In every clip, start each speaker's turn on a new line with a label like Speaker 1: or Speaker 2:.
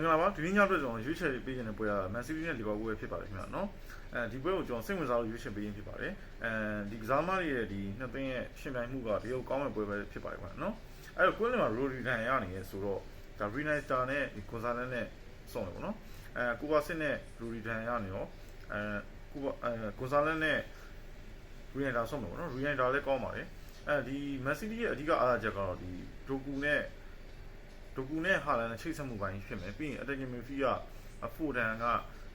Speaker 1: မင်္ဂလာပါဒီနေ့ညအတွက်ကျွန်တော်ရွေးချယ်ပေးခြင်းတဲ့ပွဲကမန်စီးတီးနဲ့လီဗာပူးပဲဖြစ်ပါတယ်ခင်ဗျာနော်အဲဒီပွဲကိုကျွန်တော်စိတ်ဝင်စားလို့ရွေးချယ်ပေးခြင်းဖြစ်ပါတယ်အဲဒီကစားမတွေရဲ့ဒီနှစ်သိန်းရဲ့ရှင်ပြိုင်မှုကတရုတ်ကောင်းတဲ့ပွဲပဲဖြစ်ပါတယ်ခင်ဗျာနော်အဲ့တော့ကွင်းလင်မှာရိုဒီဒန်ရနေရဆိုတော့ဒါရီနိုက်တာနဲ့ဒီကွန်ဆာလန်နဲ့စုံတယ်ပေါ့နော်အဲကိုပါစစ်နဲ့ရိုဒီဒန်ရနေရောအဲကိုပါအဲကွန်ဆာလန်နဲ့ရီနိုက်တာစုံတယ်ပေါ့နော်ရီနိုက်တာလည်းကောင်းပါတယ်အဲဒီမန်စီးတီးရဲ့အဓိကအားအချက်ကတော့ဒီဒိုကူနဲ့ ဒိုကူနဲ့ဟာလန်နဲ့ချိတ်ဆက်မှုပိုင်းဖြစ်မယ်ပြီးရင်အတက်ကင်မီဖီကအဖိုဒန်က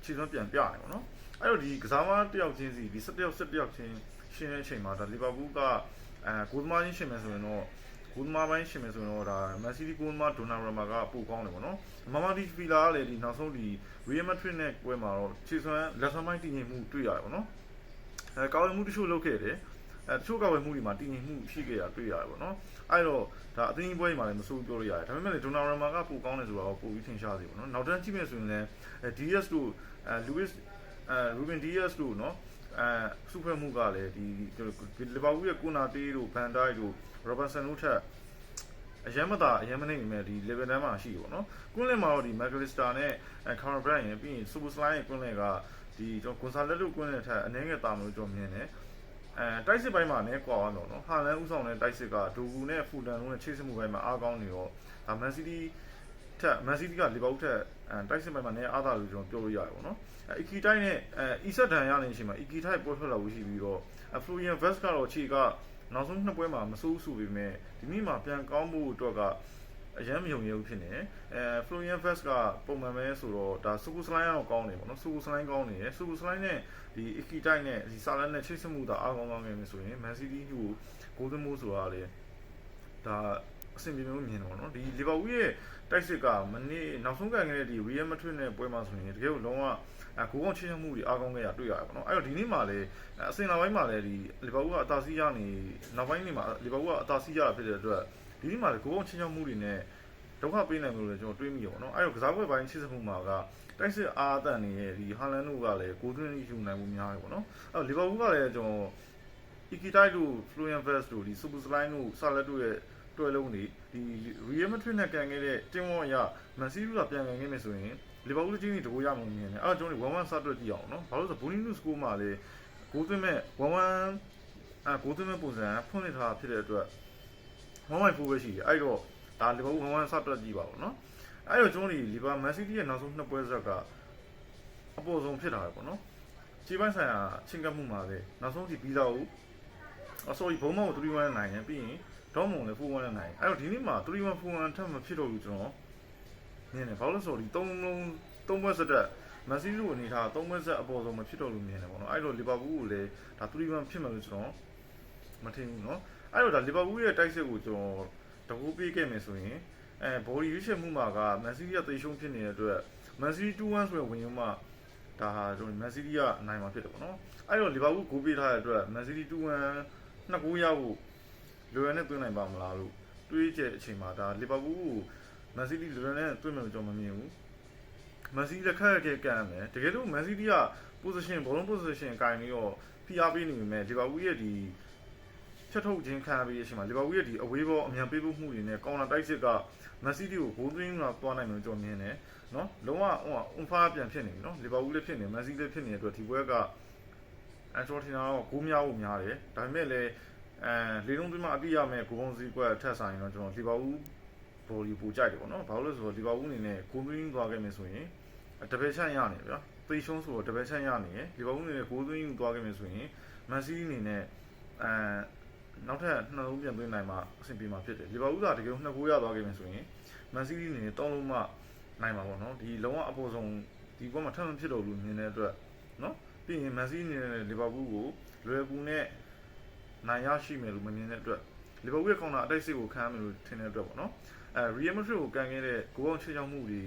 Speaker 1: ခြေစွမ်းပြန်ပြတယ်ပေါ့နော်အဲ့တော့ဒီကစားမတစ်ယောက်ချင်းစီဒီ၁၁ယောက်၁၁ယောက်ချင်းရှင်းတဲ့အချိန်မှာဒါလီဗာပူးကအဲဂိုးသမားချင်းရှင်မယ်ဆိုရင်တော့ဂိုးသမားပိုင်းရှင်မယ်ဆိုရင်တော့ဒါမန်စီးတီးဂိုးသမားဒိုနာရမာကပိုကောင်းတယ်ပေါ့နော်မမဒီဖီလာကလည်းဒီနောက်ဆုံးဒီရီယယ်မက်ဒရစ်နဲ့ပွဲမှာတော့ခြေစွမ်းလက်စွမ်းပိုင်းတည်ငြိမ်မှုတွေ့ရတယ်ပေါ့နော်အဲကောင်းမှုတချို့လုပ်ခဲ့တယ် အဲတချို့ကောက်ဝယ်မှုတွေမှာတည်ငြိမ်မှုရှိခဲ့တာတွေ့ရတယ်ပေါ့နော်အဲ့တော့ဒါအသင်းကြီးပွဲတွေမှာလည်းမစိုးပြောလို့ရတယ်ဒါပေမဲ့လည်းဒိုနာရမာကပိုကောင်းတယ်ဆိုတော့ပိုပြီးထင်ရှားစေပေါ့နော်နောက်တန်းကြည့်မယ်ဆိုရင်လည်းအဲ DS တို့အဲလူးစ်အဲရူဘင် DS တို့နော်အဲစုဖွဲ့မှုကလည်းဒီလီဗာပူးရဲ့ကိုနာတေးတို့ဘန်ဒိုက်တို့ရောဘတ်ဆန်တို့ထက်အရမ်းမသာအရမ်းမနေနေမဲ့ဒီ level တန်းမှာရှိတယ်ပေါ့နော်ကွန်းလင်မှာတော့ဒီ McAllister နဲ့ Conor Bryan ရယ်ပြီးရင် Super Slime ရဲ့ကွန်းလင်ကဒီကျွန်တော် Gonzalez တို့ကွန်းလင်ထက်အနည်းငယ်တာမလို့ကျွန်တော်မြင်တယ် အဲတိုက်စစ်ပိုင်းမှာလည်းကွာသွားတော့နော်ဟာလန်ဥဆောင်တဲ့တိုက်စစ်ကဒိုဂူနဲ့ဖူလန်တို့နဲ့ချိတ်ဆက်မှုပိုင်းမှာအားကောင်းနေတော့ဒါမန်စီးတီးထက်မန်စီးတီးကလီဗာပူးထက်အဲတိုက်စစ်ပိုင်းမှာလည်းအားသာလို့ကျွန်တော်ပြောလို့ရတယ်ပေါ့နော်အဲအီကီတိုက်နဲ့အဲအီဆက်ဒန်ရနေချိန်မှာအီကီတိုက်ပွဲထွက်လာလို့ရှိပြီးတော့အဖလူယန်ဗက်စ်ကတော့ခြေကနောက်ဆုံးနှစ်ပွဲမှာမဆိုးဆူပေမဲ့ဒီနေ့မှာပြန်ကောင်းမှုအတွက်က အရန်မယုံရဘူးဖြစ်နေအဲ Florian Vest ကပုံမှန်ပဲဆိုတော့ဒါ Suku Slime ကတော့ကောင်းတယ်ပေါ့နော် Suku Slime ကောင်းနေတယ် Suku Slime နဲ့ဒီ Iki တိုက်နဲ့ဒီ Salah နဲ့ချိတ်ဆက်မှုဒါအားကောင်းကောင်းနေမယ်ဆိုရင် Man City ကို Golden Boot ဆိုတာလေဒါအဆင်ပြေမျိုးမြင်တယ်ပေါ့နော်ဒီ Liverpool ရဲ့တိုက်စစ်ကမနေ့နောက်ဆုံးကန်ခဲ့တဲ့ဒီ Real Madrid နဲ့ပွဲမှာဆိုရင်တကယ်လို့လုံးဝအကိုကောင်ချင်းချမှုတွေအားကောင်းခဲ့ရတွေ့ရတယ်ပေါ့နော်အဲ့တော့ဒီနေ့မှလည်းအစင်လာပိုင်းမှာလည်းဒီလီဗာပူးကအသာစီးရနေနောက်ပိုင်းနေမှာလီဗာပူးကအသာစီးရတာဖြစ်တဲ့အတွက် ဒီနေ့မှလည်းကိုကောင်ချင်းချမှုတွေနဲ့ဒုက္ခပေးနိုင်လို့လည်းကျွန်တော်တွေးမိရပေါ့နော်အဲ့တော့ကစားပွဲပိုင်းချစ်စမှုမှာကတိုက်စစ်အားအသန်နေတဲ့ဒီဟာလန်တို့ကလည်းကိုသွင်းယူနိုင်မှုများတယ်ပေါ့နော်အဲ့တော့လီဗာပူးကလည်းကျွန်တော် Iki တိုက်တို့ Florian Vest တို့ဒီ Super Slime တို့ Salah တို့ရဲ့တွဲလုံးတွေဒီ Real Madrid နဲ့ကန်ခဲ့တဲ့တင်းဝေါ်ရ Man City ကပြန်ကန်ခဲ့မယ်ဆိုရင်လီဗာပူးချင်းကြီးတကိုရမှမြင်တယ်အဲ့တော့ကျွန်တော်1-1စတွက်ကြည့်အောင်နော်ဘာလို့ဆို Bonino score မှာလေဂိုးသွင်းမဲ့1-1အဲဂိုးသွင်းမဲ့ပုံစံဖွင့်နေထားဖြစ်တဲ့အတွက် 1.4ပဲရှိတယ်အဲ့တော့ဒါလီဗာပူး1-1စတက်ကြည့်ပါဦးနော်အဲ့တော့ကျွန်တော်တို့လီဗာမန်စီးတီးရဲ့နောက်ဆုံးနှစ်ပွဲဆက်ကအပေါ်ဆုံးဖြစ်လာတယ်ပေါ့နော်ခြေပိုင်းဆိုင်ရာချင်းကပ်မှုမှာပဲနောက်ဆုံးဒီပြီးသားကိုအစိုးရဘုံမောက်3-1နိုင်ရင်ပြီးရင်ဒေါမွန်လည်း4-1လည်းနိုင်အဲ့တော့ဒီနေ့မှာ3-1 4-1ထပ်မဖြစ်တော့ဘူးကျွန်တော်မြင်တယ်ဘာလို့လဲဆိုတော့ဒီ3လုံး3ပွဲဆက်တက်မန်စီးတီးအနေထား3ပွဲဆက်အပေါ်ဆုံးမဖြစ်တော့လို့မြင်တယ်ပေါ့နော်အဲ့တော့လီဗာပူးကိုလည်းဒါ3-1ဖြစ်မယ်လို့ကျွန်တော်မထင်ဘူးနော် အဲ့တော့ဒါလီဗာပူးရဲ့တိုက်စစ်ကိုကျွန်တော်တကူပေးခဲ့မယ်ဆိုရင်အဲဘော်ဒီရွေးချယ်မှုမှာကမန်စီးတီကသေရှုံးဖြစ်နေတဲ့အတွက်မန်စီးတီ2-1ဆိုတဲ့ဝင်ရုံမှာဒါဟာကျွန်တော်မန်စီးတီကအနိုင်မှာဖြစ်တယ်ပေါ့နော်အဲ့တော့လီဗာပူးဂိုးပေးထားတဲ့အတွက်မန်စီးတီ2-1နှစ်ဂိုးရဖို့လွယ်နဲ့သွင်းနိုင်ပါမလားလို့တွေးကြတဲ့အချိန်မှာဒါလီဗာပူးကိုမန်စီးတီလွယ်နဲ့သွင်းမယ်လို့ကျွန်တော်မမြင်ဘူးမန်စီးတီလက်ခက်ခဲကန်မယ်တကယ်လို့မန်စီးတီက position ဘောလုံး position ကင်ပြီးတော့ဖိအားပေးနေပေမဲ့လီဗာပူးရဲ့ဒီ ဖြတ်ထုတ်ခြင်းခံရပြီးအချိန်မှာလီဗာပူးရဲ့ဒီအဝေးဘောအမြန်ပေးဖို့မှုတွေနဲ့ကောင်တာတိုက်စစ်ကမန်စီးတီကိုဂိုးသွင်းလာသွားနိုင်မယ်လို့ကျွန်တော်မြင်တယ်နော်လုံးဝဟိုအွန်ဖာပြန်ဖြစ်နေပြီနော်လီဗာပူးလည်းဖြစ်နေမန်စီးလည်းဖြစ်နေတဲ့အတွက်ဒီဘွဲကအန်ချော်တီနာကဂိုးများဖို့များတယ်ဒါပေမဲ့လည်းအဲလေလုံးသွင်းမှအပြည့်ရမယ်ဂိုးပုံစည်းကွက်ထက်ဆိုင်တော့ကျွန်တော်လီဗာပူးဘော်လီပူကြိုက်တယ်ပေါ့နော်ဘာလို့လဲဆိုတော့လီဗာပူးအနေနဲ့ဂိုးသွင်းသွားခဲ့မယ်ဆိုရင်တပယ်ချန်ရနေဗျာသေရှုံးဆိုတော့တပယ်ချန်ရနေရလီဗာပူးအနေနဲ့ဂိုးသွင်းယူသွားခဲ့မယ်ဆိုရင်မန်စီးအနေနဲ့အဲ နောက်ထပ်နှလုံးပြန်သွင်းနိုင်မှအဆင်ပြေမှာဖြစ်တယ်လီဗာပူးကတကယ်လို့နှစ်ဂိုးရသွားခဲ့မယ်ဆိုရင်မန်စီးအနေနဲ့တောင်းလို့မှနိုင်မှာပေါ့နော်ဒီလုံးဝအပေါ်ဆုံးဒီဘက်မှာထပ်မဖြစ်တော့ဘူးမြင်တဲ့အတွက်နော်ပြီးရင်မန်စီးအနေနဲ့လီဗာပူးကိုလွယ်ကူနဲ့နိုင်ရရှိမယ်လို့မမြင်တဲ့အတွက်လီဗာပူးရဲ့ကောင်တာအတိုက်စစ်ကိုခံရမယ်လို့ထင်တဲ့အတွက်ပေါ့နော်အဲရီယယ်မက်ဒရစ်ကိုကန်ခဲ့တဲ့ဂိုးအောင်ချေချောင်းမှုတွေ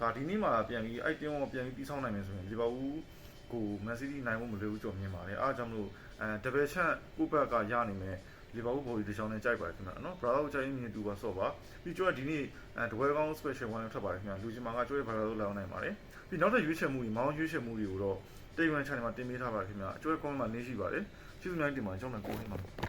Speaker 1: ကဒီနေ့မှပြန်ပြီးအဲ့တင်းကိုပြန်ပြီးပြီးဆောင်နိုင်မယ်ဆိုရင်လီဗာပူးကိုမန်စီးတီးနိုင်ဖို့မလွယ်ဘူးကြော်မြင်ပါတယ်အားကြောင့်မလို့အဲဒဘယ်ချန်ကိုဘက်ကရနိုင်မယ် လီဗာပူးဘော်ဒီတစ်ချောင်းနဲ့ကြိုက်ပါတယ်ခင်ဗျာနော်ဘရာတို့ကြိုက်ရင်မြင်တူပါဆော့ပါပြီးကျော်ဒီနေ့အဲဒဝဲကောင်း special one ထွက်ပါတယ်ခင်ဗျာလူချင်းမာကကျော်ရဲ့ဘရာတို့လောက်နိုင်ပါတယ်ပြီးနောက်ထပ်ရွေးချယ်မှုတွေမောင်းရွေးချယ်မှုတွေကိုတော့တိတ်ဝမ် channel မှာတင်ပေးထားပါတယ်ခင်ဗျာအကျော်ရဲ့ comment မှာနေရှိပါတယ်ကျေးဇူးများတင်ပါတယ်ကျွန်တော်ကိုနေမှာ